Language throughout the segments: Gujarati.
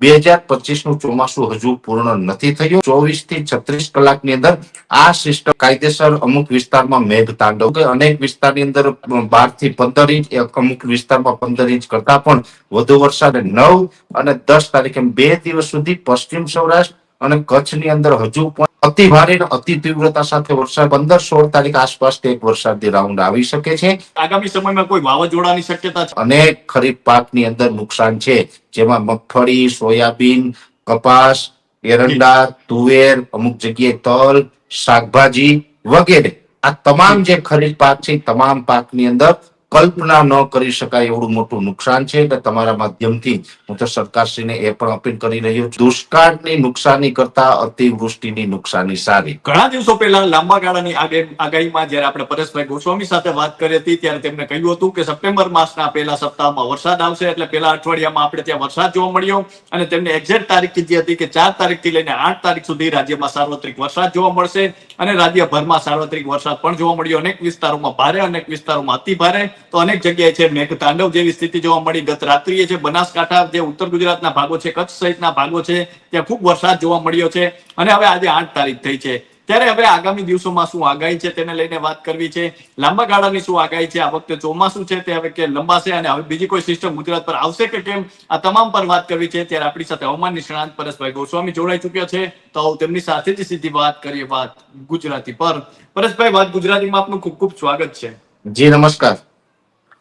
બે હજાર પચીસનું ચોમાસું હજુ પૂર્ણ નથી થયું. ચોવીસથી છત્રીસ કલાકની અંદર આ સિસ્ટમ કાયદેસર અમુક વિસ્તારમાં મેઘ તાંડવ અનેક વિસ્તારની અંદર બારથી પંદર ઇંચ અમુક વિસ્તારમાં પંદર ઇંચ કરતા પણ વધુ વરસાદ નવ અને દસ તારીખે બે દિવસ સુધી પશ્ચિમ સૌરાષ્ટ્ર અને કચ્છની અંદર હજુ પણ અતિ ભારે અતિ તીવ્રતા સાથે વરસાદ પંદર સોળ તારીખ આસપાસ એક વરસાદી રાઉન્ડ આવી શકે છે. આગામી સમયમાં કોઈ વાવાઝોડાની શક્યતા છે? અનેક ખરીફ પાકની અંદર નુકસાન છે. જેમાં મગફળી સોયાબીન કપાસ એરંડા તુવેર અમુક જગ્યાએ તલ શાકભાજી વગેરે. આ તમામ જે ખરીફ પાક છે તમામ પાકની અંદર કલ્પના ન કરી શકાય એવું મોટું નુકસાન છે. એટલે તમારા માધ્યમથી હું તો સરકારશ્રીને એ પણ અપીલ કરી રહ્યો છું. દુષ્કાળની નુકસાની કરતા અતિવૃષ્ટિની નુકસાની સારી. ઘણા દિવસો પહેલા લાંબા ગાળાની આગે- આગાહીમાં જયારે આપણે પરેશભાઈ ગોસ્વામી સાથે વાત કરી હતી, ત્યારે તેમણે કહ્યું હતું કે સપ્ટેમ્બર માસના પહેલા સપ્તાહમાં વરસાદ આવશે. એટલે પહેલા અઠવાડિયામાં આપણે ત્યાં વરસાદ જોવા મળ્યો. અને તેમને એક્ઝેક્ટ તારીખ કીધી હતી કે ચાર તારીખથી લઈને આઠ તારીખ સુધી રાજ્યમાં સાર્વત્રિક વરસાદ જોવા મળશે. અને રાજ્યભરમાં સાર્વત્રિક વરસાદ પણ જોવા મળ્યો. અનેક વિસ્તારોમાં ભારે, અનેક વિસ્તારોમાં અતિ ભારે તો અનેક જગ્યાએ છે મેઘ તાંડવ જેવી સ્થિતિ જોવા મળી. ગત રાત્રિએ છે બનાસકાંઠા જે ઉત્તર ગુજરાતના ભાગો છે, કચ્છ સહિતના ભાગો છે, ત્યાં ખૂબ વરસાદ જોવા મળ્યો છે અને હવે આજે આઠ તારીખ થઈ છે. ત્યારે હવે આગામી દિવસોમાં શું આગાહી છે તેને લઈને વાત કરવી છે. લાંબા ગાળાની શું આગાહી છે? આ વખતે ચોમાસું છે તે હવે કે લંબાશે અને હવે બીજી કોઈ સિસ્ટમ ગુજરાત પર આવશે કે કેમ? આ તમામ પર વાત કરવી છે. ત્યારે આપણી સાથે હવામાન નિષ્ણાંત પરેશભાઈ ગોસ્વામી જોડાઈ ચુક્યા છે. તો તેમની સાથે જ સીધી વાત કરીએ વાત ગુજરાતી પર. પરેશભાઈ, વાત ગુજરાતીમાં આપનું ખૂબ ખૂબ સ્વાગત છે. જી, નમસ્કાર.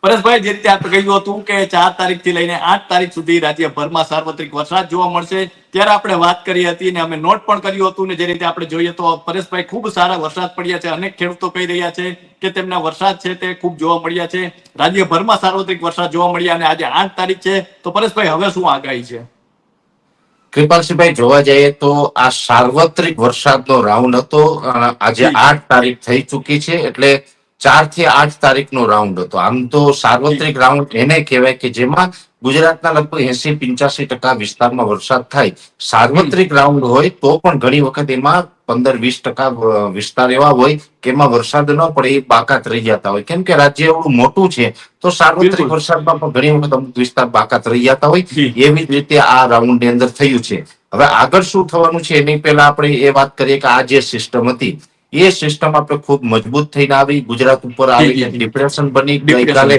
પરેશભાઈ જે રીતે આપણે કહ્યું હતું કે ચાર તારીખથી લઈને આઠ તારીખ સુધી રાજ્યભરમાં સાર્વત્રિક વરસાદ જોવા મળશે ત્યારે આપણે વાત કરી હતી અને અમે નોટ પણ કર્યું હતું ને જે રીતે આપણે જોઈએ તો પરેશભાઈ ખૂબ સારા વરસાદ પડ્યા છે અનેક ખેડૂતો કહી રહ્યા છે કે તેમના વરસાદ છે તે ખૂબ જોવા મળ્યા છે રાજ્યભરમાં સાર્વત્રિક વરસાદ જોવા મળ્યા અને આજે આઠ તારીખ છે તો પરેશભાઈ હવે શું આગાહી છે? કૃપાલસિંહભાઈ જોવા જઈએ તો આ સાર્વત્રિક વરસાદનો રાઉન્ડ હતો આજે આઠ તારીખ થઈ ચૂકી છે એટલે ચારથી આઠ તારીખનો રાઉન્ડ હતો. આમ તો સાર્વત્રિક રાઉન્ડ એને કહેવાય કે જેમાં ગુજરાતના લગભગ એસી પંચ્યાસી ટકા વિસ્તારમાં વરસાદ થાય. સાર્વત્રિક રાઉન્ડ હોય તો પણ ઘણી વખત એમાં પંદર વીસ ટકા વિસ્તાર એવા હોય કે એમાં વરસાદ ન પડે એ બાકાત રહી જતા હોય. કેમ કે રાજ્ય એવડું મોટું છે તો સાર્વત્રિક વરસાદમાં પણ ઘણી વખત અમુક વિસ્તાર બાકાત રહી જતા હોય. એવી જ રીતે આ રાઉન્ડની અંદર થયું છે. હવે આગળ શું થવાનું છે એની પહેલા આપણે એ વાત કરીએ કે આ જે સિસ્ટમ હતી એ સિસ્ટમ આપણે ખૂબ મજબૂત થઈને આવી ગુજરાત ઉપર આવી. ડિપ્રેશન બની. ગઈકાલે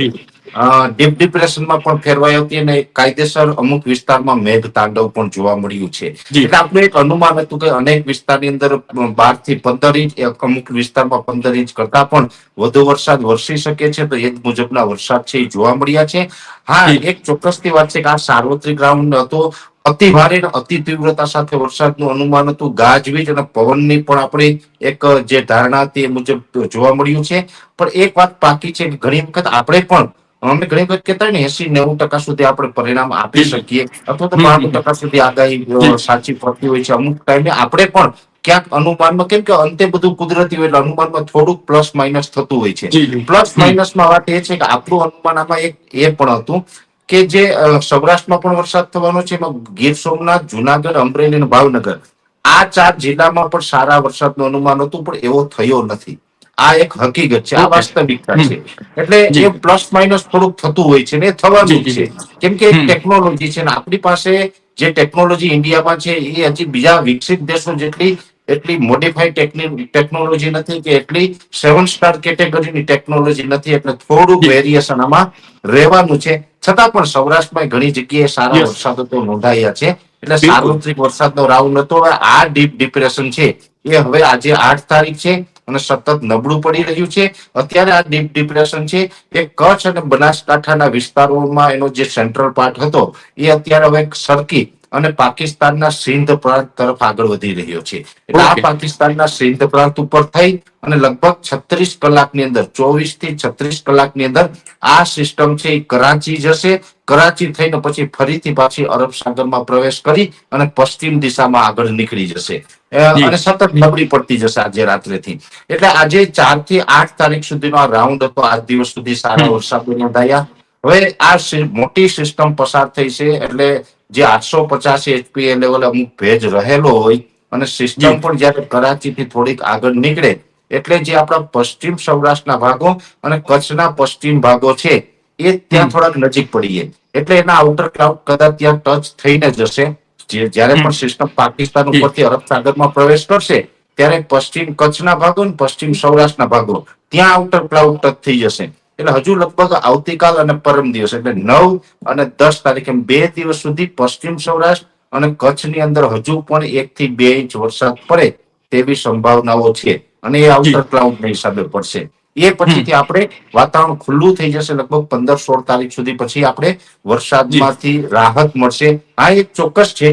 ડીપ ડિપ્રેશનમાં પણ ફેરવાઈ હતી અને કાયદેસર અમુક વિસ્તારમાં મેઘ તાંડવ પણ જોવા મળ્યું છે. એટલે આપણું એક અનુમાન હતું કે અનેક વિસ્તારની અંદર બારથી પંદર ઇંચ અમુક વિસ્તારમાં પંદર ઇંચ કરતા પણ વધુ વરસાદ વરસી શકે છે. તો એ જ મુજબના વરસાદ છે એ જોવા મળ્યા છે. હા. એક ચોક્કસની વાત છે કે આ સાર્વત્રિક રાઉન્ડ હતો. અતિ ભારે અને અતિ તીવ્રતા સાથે વરસાદનું અનુમાન હતું. ગાજવીજ અને પવનની પણ આપણે એક જે ધારણા એ મુજબ જોવા મળ્યું છે. પણ એક વાત બાકી છે કે ઘણી વખત આપણે પણ અમે ઘણી વખત કહેતા ને એસી નેવું ટકા સુધી આપણે પરિણામ આપી શકીએ અથવા તો બાણું ટકા સુધી આગાહી સાચી પડતી હોય છે. અમુક ટાઈમે આપણે પણ ક્યાંક અનુમાનમાં કેમ કે અંતે બધું કુદરતી હોય એટલે અનુમાનમાં થોડુંક પ્લસ માઇનસ થતું હોય છે. પ્લસ. માઇનસમાં વાત એ છે કે આપણું અનુમાન આમાં એક એ પણ હતું કે જે સૌરાષ્ટ્રમાં પણ વરસાદ થવાનો છે એમાં ગીર સોમનાથ જુનાગઢ અમરેલી અને ભાવનગર આ ચાર જિલ્લામાં પણ સારા વરસાદનું અનુમાન હતું પણ એવો થયો નથી. આ એક હકીકત છે આ વાસ્તવિકતા છે. એટલે એ પ્લસ માઇનસ થોડુંક થતું હોય છે ને થવાનું છે. કેમ કે ટેકનોલોજી છે ને આપણી પાસે જે ટેકનોલોજી ઇન્ડિયામાં છે એ હજી બીજા વિકસિત દેશો જેટલી એટલી મોડિફાઈ ટેકનોલોજી નથી કે એટલી સેવન સ્ટાર કેટેગરીની ટેકનોલોજી નથી એટલે થોડુંક. વેરિએશન આમાં રહેવાનું છે. છતાં પણ સૌરાષ્ટ્રમાં ઘણી જગ્યાએ સારા. વરસાદો તો નોંધાયા છે. એટલે સાર્વત્રિક વરસાદનો રાઉન્ડ હતો. આ ડીપ ડિપ્રેશન છે. એ હવે આજે આઠ તારીખ છે અને સતત નબળું પડી રહ્યું છે. અત્યારે આ ડીપ ડિપ્રેશન છે. એ કચ્છ અને બનાસકાંઠાના વિસ્તારોમાં એનો જે સેન્ટ્રલ પાર્ટ હતો એ અત્યારે હવે સરકી અને પાકિસ્તાનના સિંધ પ્રાંત તરફ આગળ વધી રહ્યો છે. એટલે આ. પાકિસ્તાનના સિંધ પ્રાંત ઉપર થઈ અને લગભગ છત્રીસ કલાકની અંદર ચોવીસથી છત્રીસ કલાકની અંદર આ સિસ્ટમ છે એ કરાચી જશે. કરાચી થઈને પછી ફરીથી પાછી અરબ સાગરમાં પ્રવેશ કરી અને પશ્ચિમ દિશામાં આગળ નીકળી જશે. અને સતત નબળી પડતી જશે આજે રાત્રેથી. એટલે આજે ચારથી આઠ તારીખ સુધીનો આ રાઉન્ડ હતો. આજ દિવસ સુધી સારા. વરસાદો નોંધાયા. હવે આ મોટી સિસ્ટમ પસાર થઈ છે એટલે જે આઠસો પચાસ એચપીએ લેવલે અમુક ભેજ રહેલો હોય અને સિસ્ટમ પણ જયારે કરાચીથી થોડીક આગળ નીકળે એટલે જે આપણા પશ્ચિમ સૌરાષ્ટ્રના ભાગો અને કચ્છના પશ્ચિમ ભાગો છે એ ત્યાં થોડાક નજીક પડીએ. એટલે એના આઉટર ક્લાઉડ કદાચ ત્યાં ટચ થઈને જશે. જ્યારે પણ સિસ્ટમ પાકિસ્તાન ઉપરથી અરબ સાગરમાં પ્રવેશ કરશે ત્યારે પશ્ચિમ કચ્છના ભાગો અને પશ્ચિમ સૌરાષ્ટ્રના ભાગો ત્યાં આઉટર ક્લાઉડ ટચ થઈ જશે. એટલે હજુ લગભગ આવતીકાલ અને પરમ દિવસ એટલે નવ અને દસ તારીખે એમ બે દિવસ સુધી પશ્ચિમ સૌરાષ્ટ્ર અને કચ્છની અંદર હજુ પણ એક થી બે ઇંચ વરસાદ પડે તેવી સંભાવનાઓ છે અને એ આઉટર ક્લાઉડના હિસાબે પડશે. એ પછીથી આપણે વાતાવરણ ખુલ્લું થઈ જશે લગભગ પંદર સોળ તારીખ સુધી પછી આપણે વરસાદમાંથી રાહત મળશે. આ એક ચોક્કસ છે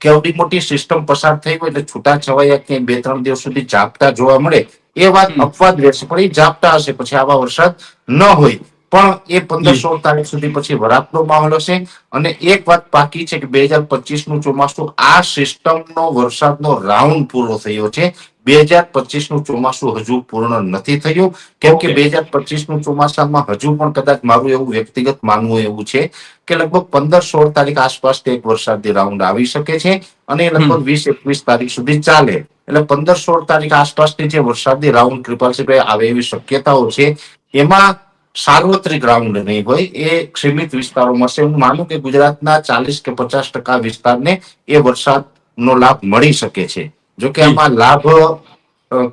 કે મોટી સિસ્ટમ પસાર થઈ હોય એટલે છૂટા છવાયા ક્યાંય બે ત્રણ દિવસ સુધી ઝાપટા જોવા મળે એ વાત અપવાદ રહેશે પણ એ જાપતા હશે. પછી આવા વરસાદ ન હોય. પણ એ પંદર સોળ તારીખ સુધી પછી વરાપનો માહોલ હશે. અને એક વાત બાકી છે કે બે હજાર પચીસનું ચોમાસું આ સિસ્ટમનો વરસાદનો રાઉન્ડ પૂરો થયો છે. બે હજાર પચીસનું ચોમાસું હજુ પૂર્ણ નથી થયું. કેમ કે બે હજાર પચીસનું ચોમાસામાં હજુ પણ કદાચ મારું એવું વ્યક્તિગત માનવું એવું છે કે લગભગ પંદર સોળ તારીખ આસપાસ એક વરસાદી રાઉન્ડ આવી શકે છે. અને એ લગભગ વીસ એકવીસ તારીખ સુધી ચાલે. એટલે પંદર સોળ તારીખ આસપાસની જે વરસાદની રાઉન્ડ કૃપાલસિંહભાઈ આવે એવી શક્યતાઓ છે. એમાં સાર્વત્રિક રાઉન્ડ નહીં હોય એ સીમિત વિસ્તારોમાં છે. હું માનું કે ગુજરાતના ચાલીસ કે પચાસ ટકા વિસ્તારને એ વરસાદનો લાભ મળી શકે છે. જો કે આમાં લાભ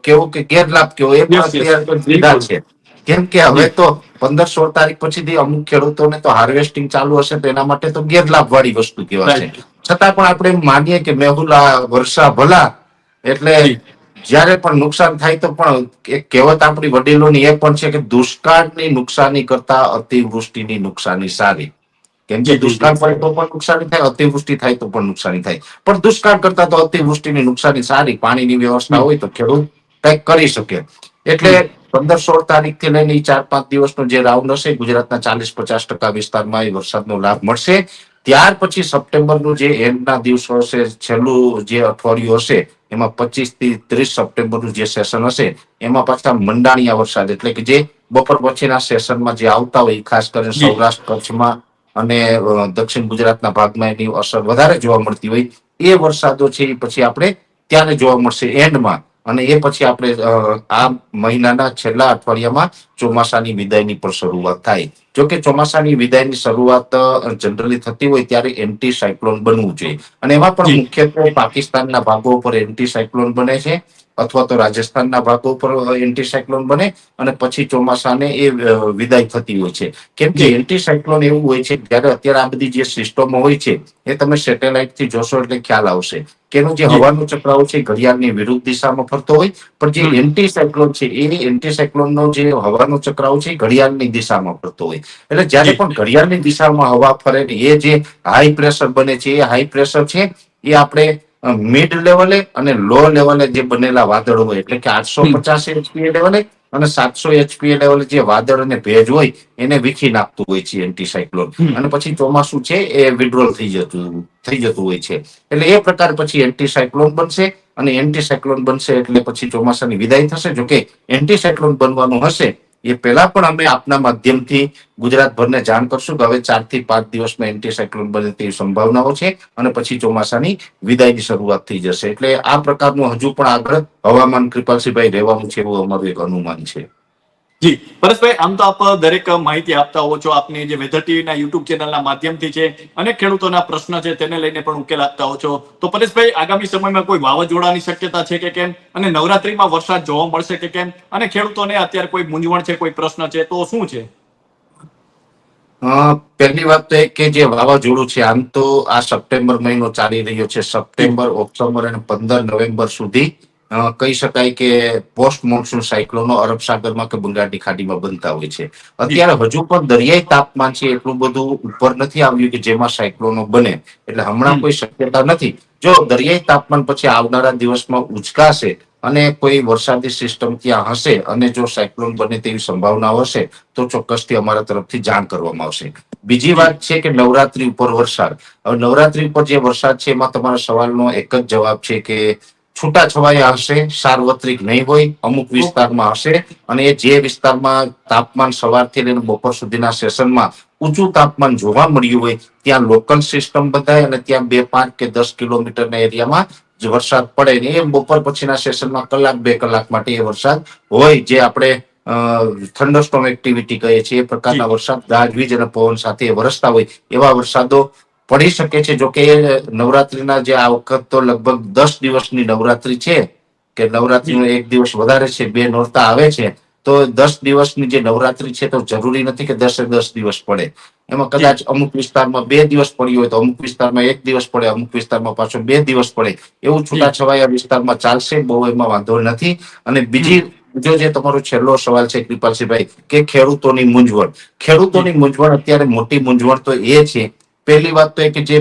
કેવો કે ગેરલાભ કેવો એ પણ છે. કેમ કે હવે તો પંદર સોળ તારીખ પછીથી અમુક ખેડૂતોને તો હાર્વેસ્ટિંગ ચાલુ હશે તો એના માટે તો ગેરલાભ વાળી વસ્તુ કહેવાય છે. છતાં પણ આપણે એમ માનીએ કે મેહુલા વર્ષા ભલા એટલે. જ્યારે પણ નુકસાન થાય તો પણ એક કહેવત આપણી વડીલોની એ પણ છે કે દુષ્કાળની નુકસાની કરતા અતિવૃષ્ટિની નુકસાની સારી. કેમ કે દુષ્કાળ પડે તો પણ નુકસાની થાય અતિવૃષ્ટિ થાય તો પણ નુકસાની થાય. પણ દુષ્કાળ કરતા તો અતિવૃષ્ટિની નુકસાની સારી. પાણીની વ્યવસ્થા હોય તો ખેડૂત કંઈક કરી શકે. એટલે પંદર સોળ તારીખથી લઈને ચાર પાંચ દિવસનો જે રાઉન્ડ હશે ગુજરાતના ચાલીસ પચાસ ટકા વિસ્તારમાં એ વરસાદનો લાભ મળશે. ત્યાર પછી સપ્ટેમ્બરનું જે એન્ડના દિવસો હશે છેલ્લું જે અઠવાડિયું હશે એમાં પચીસથી ત્રીસ સપ્ટેમ્બરનું જે સેશન હશે એમાં પાછા મંડાણીયા વરસાદ એટલે કે જે બપોર પછીના સેશનમાં જે આવતા હોય ખાસ કરીને સૌરાષ્ટ્ર કચ્છમાં અને દક્ષિણ ગુજરાતના ભાગમાં એની અસર વધારે જોવા મળતી હોય એ વરસાદો છે એ પછી આપણે ત્યારે જોવા મળશે. એન્ડમાં અને એ પછી આપણે આ મહિનાના છેલ્લા અઠવાડિયામાં ચોમાસાની વિદાયની પણ શરૂઆત થાય. જો કે ચોમાસાની વિદાયની શરૂઆત જનરલી થતી હોય ત્યારે એન્ટી સાયક્લોન બનવું જોઈએ. અને એમાં પણ મુખ્યત્વે પાકિસ્તાનના ભાગો ઉપર એન્ટી સાયક્લોન બને છે અથવા તો રાજસ્થાનના ભાગો ઉપર એન્ટી સાયક્લોન બને અને પછી ચોમાસાને એ વિદાય થતી હોય છે. કેમ કે એન્ટી સાયક્લોન એવું હોય છે જ્યારે અત્યારે આ બધી જે સિસ્ટમો હોય છે એ તમે સેટેલાઇટથી જોશો એટલે ખ્યાલ આવશે. કે એનું જે. હવાનું ચક્રાવ છે ઘડિયાળની વિરુદ્ધ દિશામાં ફરતો હોય પણ જે હમ. એન્ટી સાયક્લોન છે એ એન્ટી સાયક્લોન નો જે હવાનો ચક્રાવ છે ઘડિયાળની દિશામાં ફરતો હોય એટલે જ્યારે. પણ ઘડિયાળની દિશામાં હવા ફરે ને એ જે હાઈ પ્રેશર બને છે એ હાઈ પ્રેશર છે એ આપણે મિડ લેવલે અને લો લેવલે જે બનેલા વાદળો હોય એટલે કે આઠસો પચાસ એચપીએ લેવલે અને સાતસો એચપી લેવલ જે વાદળ અને ભેજ હોય એને વીખી નાખતું હોય છે એન્ટી સાયક્લોન અને પછી ચોમાસું છે એ વિડ્રોલ થઈ જતું થઈ જતું હોય છે. એટલે એ પ્રકાર પછી એન્ટી સાયક્લોન બનશે અને એન્ટી સાયક્લોન બનશે એટલે પછી ચોમાસાની વિદાય થશે. જોકે એન્ટીસાયક્લોન એન્ટી સાયક્લોન બનવાનું હશે એ પહેલા પણ અમે આપના માધ્યમથી ગુજરાતભરને જાણ કરશું કે હવે ચારથી પાંચ દિવસમાં એન્ટી સાયક્લોન બને તેવી સંભાવનાઓ છે અને પછી ચોમાસાની વિદાયની શરૂઆત થઈ જશે. એટલે આ પ્રકારનું હજુ પણ આગળ હવામાન કૃપાલસિંહભાઈ રહેવાનું છે એવું અમારું એક અનુમાન છે. જી, પરેશભાઈ, આમ તો આપ દરેક માહિતી આપતા હો છો. આપની જે વેધર ટીવીના યુટ્યુબ ચેનલના માધ્યમથી છે અને ખેડૂતોના પ્રશ્ન છે તેને લઈને પણ ઉકેલ આપતા હો છો. તો પરેશભાઈ, આગામી સમયમાં કોઈ વાવાઝોડાની શક્યતા છે કે કેમ? અને નવરાત્રીમાં વરસાદ જોવા મળશે કે કેમ? અને ખેડૂતોને અત્યારે કોઈ મૂંઝવણ છે, કોઈ પ્રશ્ન છે, તો શું છે? પહેલી વાત તો એ કે જે વાવાઝોડું છે, આમ તો આ સપ્ટેમ્બર મહિનો ચાલી રહ્યો છે. સપ્ટેમ્બર, ઓક્ટોબર અને પંદર નવેમ્બર સુધી કહી શકાય કે પોસ્ટ મોન્સૂન સાયક્લોનો અરબ સાગરમાં કે બંગાળની ખાડીમાં બનતા હોય છે. અત્યારે હજુ પણ દરિયાઈ તાપમાન છે એટલું બધું ઉપર નથી આવ્યું કે જેમાં સાયક્લોનો બને. એટલે હમણાં કોઈ શક્યતા નથી. જો દરિયાઈ તાપમાન પછી આવનારા દિવસમાં ઉચકાશે અને કોઈ વરસાદી સિસ્ટમ ત્યાં હશે અને જો સાયક્લોન બને તેવી સંભાવના હશે તો ચોક્કસથી અમારા તરફથી જાણ કરવામાં આવશે. બીજી વાત છે કે નવરાત્રી ઉપર વરસાદ. હવે નવરાત્રી ઉપર જે વરસાદ છે એમાં તમારા સવાલનો એક જ જવાબ છે કે છૂટા છવાયા હશે સાર્વત્રિક નહીં હોય અમુક વિસ્તારમાં હશે અને જે વિસ્તારમાં તાપમાન સવારથી લઈને બપોર સુધીના સેશનમાં ઊંચું તાપમાન જોવા મળ્યું હોય ત્યાં લોકલ સિસ્ટમ બધાય અને ત્યાં બે પાંચ કે દસ કિલોમીટરના એરિયામાં જ વરસાદ પડે ને એ બપોર પછીના સેશનમાં કલાક બે કલાક માટે એ વરસાદ હોય જે આપણે થંડરસ્ટોમ એક્ટિવિટી કહીએ છીએ એ પ્રકારના વરસાદ ગાજવીજ અને પવન સાથે વરસતા હોય એવા વરસાદો પડી શકે છે. જો કે નવરાત્રીના જે આ વખત તો લગભગ દસ દિવસની નવરાત્રી છે કે નવરાત્રીનો એક દિવસ વધારે છે, બે નોરતા આવે છે, તો દસ દિવસની જે નવરાત્રી છે તો જરૂરી નથી કે દસે દસ દિવસ પડે. એમાં કદાચ અમુક વિસ્તારમાં બે દિવસ પડ્યું હોય તો અમુક વિસ્તારમાં એક દિવસ પડે, અમુક વિસ્તારમાં પાછો બે દિવસ પડે. એવું છૂટાછવાયા વિસ્તારમાં ચાલશે, બહુ એમાં વાંધો નથી. અને બીજી બીજો જે તમારો છેલ્લો સવાલ છે કૃપાલસિંહભાઈ, કે ખેડૂતોની મૂંઝવણ. ખેડૂતોની મૂંઝવણ અત્યારે મોટી મૂંઝવણ તો એ છે પહેલી વાત તો એ કે જે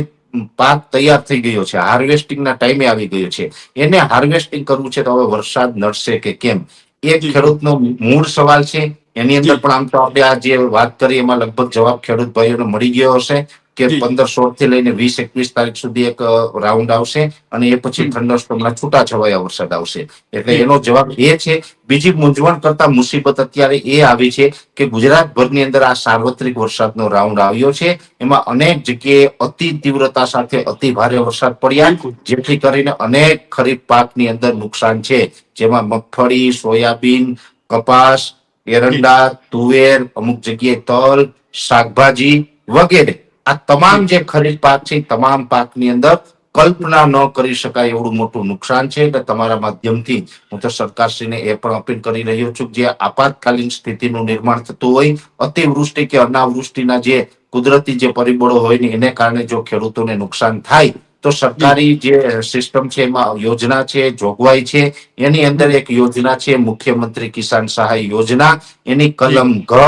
પાક તૈયાર થઈ ગયો છે હાર્વેસ્ટિંગ ના ટાઈમે આવી ગયો છે એને હાર્વેસ્ટિંગ કરવું છે તો હવે વરસાદ નડશે કે કેમ? એ જી. ખેડૂતનો મૂળ સવાલ છે. એની અંદર પણ આમ તો આપણે આ જે વાત કરી એમાં લગભગ જવાબ ખેડૂત ભાઈઓને મળી ગયો હશે. કે પંદર સોળથી લઈને વીસ એકવીસ તારીખ સુધી એક રાઉન્ડ આવશે અને એ પછી હમ. ઠંડોસ્ટોમના છૂટા છવાયા વરસાદ આવશે. એટલે એનો જવાબ એ છે બીજી મૂંઝવણ કરતા મુસીબત અત્યારે એ આવી છે કે ગુજરાતભરની અંદર આ સાર્વત્રિક વરસાદનો રાઉન્ડ આવ્યો છે. એમાં અનેક જગ્યાએ અતિ તીવ્રતા સાથે અતિ ભારે વરસાદ પડ્યા જેથી કરીને અનેક ખરીફ પાકની અંદર નુકસાન છે. જેમાં મગફળી સોયાબીન કપાસ એરંડા તુવેર અમુક જગ્યાએ તલ શાકભાજી વગેરે. આ તમામ જે ખરીફ પાક છે તમામ પાકની અંદર કલ્પના ન કરી શકાય એવું મોટું નુકસાન છે એટલે તમારા માધ્યમથી હું તો સરકારશ્રીને એ પણ અપીલ કરી રહ્યો છું જે આપાતકાલીન સ્થિતિનું નિર્માણ થતું હોય, અતિવૃષ્ટિ કે અનાવૃષ્ટિના જે કુદરતી જે પરિબળો હોય ને એને કારણે જો ખેડૂતોને નુકસાન થાય તો સરકારી જે સિસ્ટમ છે એમાં યોજના છે જોગવાઈ છે એની અંદર એક યોજના છે મુખ્યમંત્રી કિસાન સહાય યોજના. એની કલમ ઘ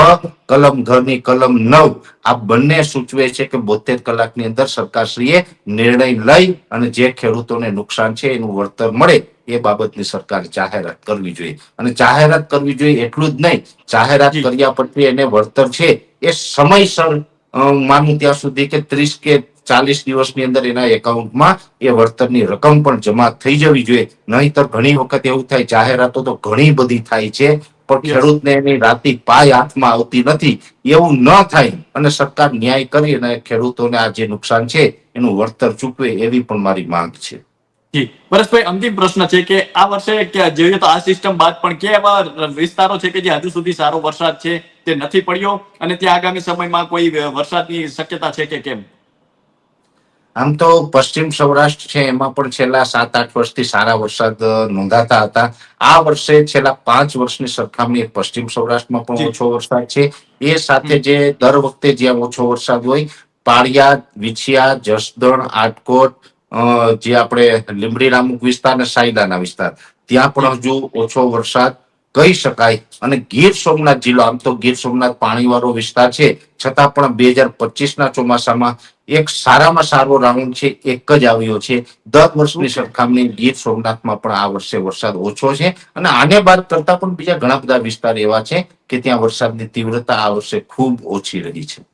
કલમ ઘ ની કલમ નવ આ બંને સૂચવે છે કે બોતેર કલાકની અંદર સરકારશ્રીએ નિર્ણય લઈ અને જે ખેડૂતોને નુકસાન છે એનું વળતર મળે એ બાબતની સરકાર જાહેરાત કરવી જોઈએ. અને જાહેરાત કરવી જોઈએ એટલું જ નહીં જાહેરાત કર્યા પછી એને વળતર છે એ સમયસર માનું ત્યાં સુધી કે ત્રીસ કે ચાલીસ દિવસની અંદર એના એકાઉન્ટમાં એ વળતરની રકમ પણ જમા થઈ જવી જોઈએ. નહીતર ઘણી વખત એવું થાય જાહેરાતો તો ઘણી બધી થાય છે પણ ખેડૂતને એની રાતી પાય હાથમાં આવતી નથી. એવું ન થાય અને સરકાર ન્યાય કરી અને ખેડૂતોને આ જે નુકસાન છે એનું વળતર ચૂકવે એવી પણ મારી માંગ છે. જી. પરેશભાઈ અંતિમ પ્રશ્ન છે કે આ વર્ષે જોઈએ તો આ સિસ્ટમ બાદ પણ કે એવા વિસ્તારો છે કે જે હજુ સુધી સારો વરસાદ છે તે નથી પડ્યો અને ત્યાં આગામી સમયમાં કોઈ વરસાદની શક્યતા છે કે કેમ? આમ તો પશ્ચિમ સૌરાષ્ટ્ર છે એમાં પણ છેલ્લા સાત આઠ વર્ષથી સારા વરસાદ નોંધાતા હતા. આ વર્ષે છેલ્લા પાંચ વર્ષની સરખામણીએ પશ્ચિમ સૌરાષ્ટ્રમાં પણ ઓછો વરસાદ છે. એ સાથે જે દર વખતે જ્યાં ઓછો વરસાદ હોય પાળિયા વિછિયા જસદણ આટકોટ અ, જે આપણે લીમડી રામુક વિસ્તાર અને સાયદાના વિસ્તાર ત્યાં પણ હજુ ઓછો વરસાદ કહી શકાય. અને ગીર સોમનાથ જિલ્લો, આમ તો ગીર સોમનાથ પાણીવાળો વિસ્તાર છે, છતાં પણ બે હજાર પચીસના ચોમાસામાં એક સારામાં સારો રાઉન્ડ છે, એક જ આવ્યો છે. દર વર્ષની સરખામણી ગીર સોમનાથમાં પણ આ વર્ષે વરસાદ ઓછો છે. અને આને બાદ કરતા પણ બીજા ઘણા બધા વિસ્તાર એવા છે કે ત્યાં વરસાદની તીવ્રતા આ વર્ષે ખૂબ ઓછી રહી છે.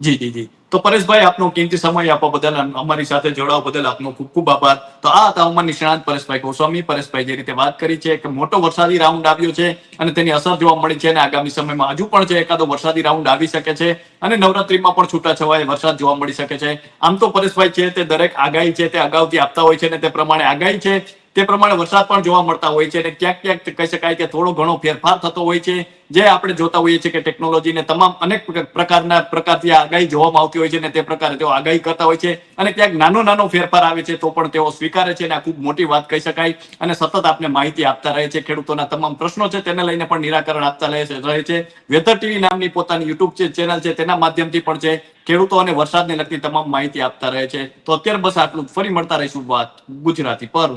જી જી જી. તો પરેશભાઈ, આપનો કિંમતી સમય આપવા બદલ અમારી સાથે જોડાવા બદલ આપનો ખૂબ ખૂબ આભાર. તો આ હતા અમારા નિષ્ણાંત પરેશભાઈ ગોસ્વામી. પરેશભાઈ જે રીતે વાત કરી છે કે મોટો વરસાદી રાઉન્ડ આવ્યો છે અને તેની અસર જોવા મળી છે અને આગામી સમયમાં હજુ પણ છે એકાદો વરસાદી રાઉન્ડ આવી શકે છે અને નવરાત્રીમાં પણ છૂટા છવાય વરસાદ જોવા મળી શકે છે. આમ તો પરેશભાઈ છે તે દરેક આગાહી છે તે અગાઉથી આપતા હોય છે અને તે પ્રમાણે આગાહી છે. તે પ્રમાણે વરસાદ પણ જોવા મળતા હોય છે અને ક્યાંક ક્યાંક કહી શકાય કે થોડો ઘણો ફેરફાર થતો હોય છે. જે આપણે જોતા હોઈએ છીએ કે ટેકનોલોજીને તમામ અનેક પ્રકારના, પ્રકારથી આગાહી જોવામાં આવતી હોય છે અને તે પ્રકારે તેઓ આગાહી કરતા હોય છે. અને ક્યાંક નાનો નાનો ફેરફાર આવે છે તો પણ તેઓ સ્વીકારે છે અને આ ખૂબ મોટી વાત કહી શકાય. અને સતત આપને માહિતી આપતા રહે છે. ખેડૂતોના તમામ પ્રશ્નો છે તેને લઈને પણ નિરાકરણ આપતા રહે છે વેધર ટીવી નામની પોતાની યુટ્યુબ ચેનલ છે, તેના માધ્યમથી પણ છે. ખેડૂતો અને વરસાદને લગતી તમામ માહિતી આપતા રહે છે. તો અત્યારે બસ આટલું ફરી મળતા રહીશું વાત ગુજરાતી પર.